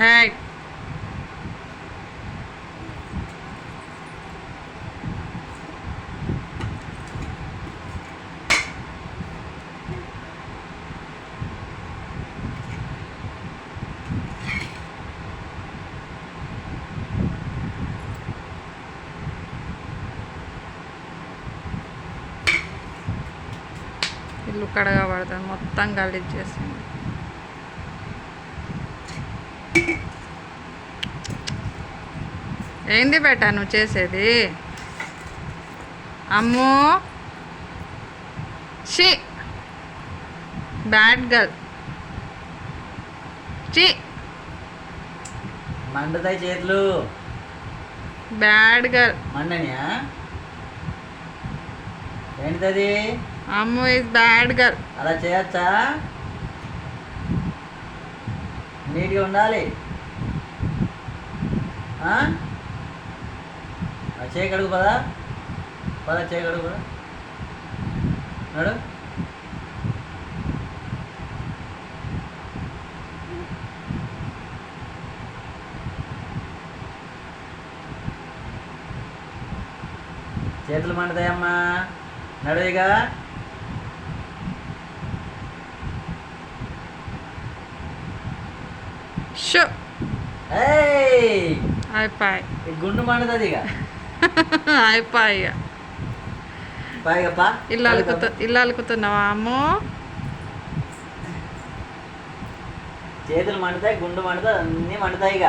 Hi ఇల్లు కడగా పడుతుంది మొత్తం గలీజ్ చేసింది. ఏంది బేటా నువ్వు చేసేది? అమ్మో! She bad girl. షీ మండుతాయి చేతులు. Bad girl. మండనియా? ఏంటిది అమ్మో ఇస్ బ్యాడ్ గర్ల్. అలా చేయొచ్చా? నీట్గా ఉండాలి. ఆ? ఆ చేయి కడుగు పదా. పద చేయి కడుగు పదా. నడు. చేతులు మండుతాయమ్మా నడువుగా అయిపోయి. గుండు మండుతుంది ఇక. అయిపోయి ఇల్లు అలుకుతు ఇల్లు అలుకుతున్నావా అమ్మో? చేతులు మండుతాయి గుండు మండుతాయి అన్నీ మండుతాయి ఇక.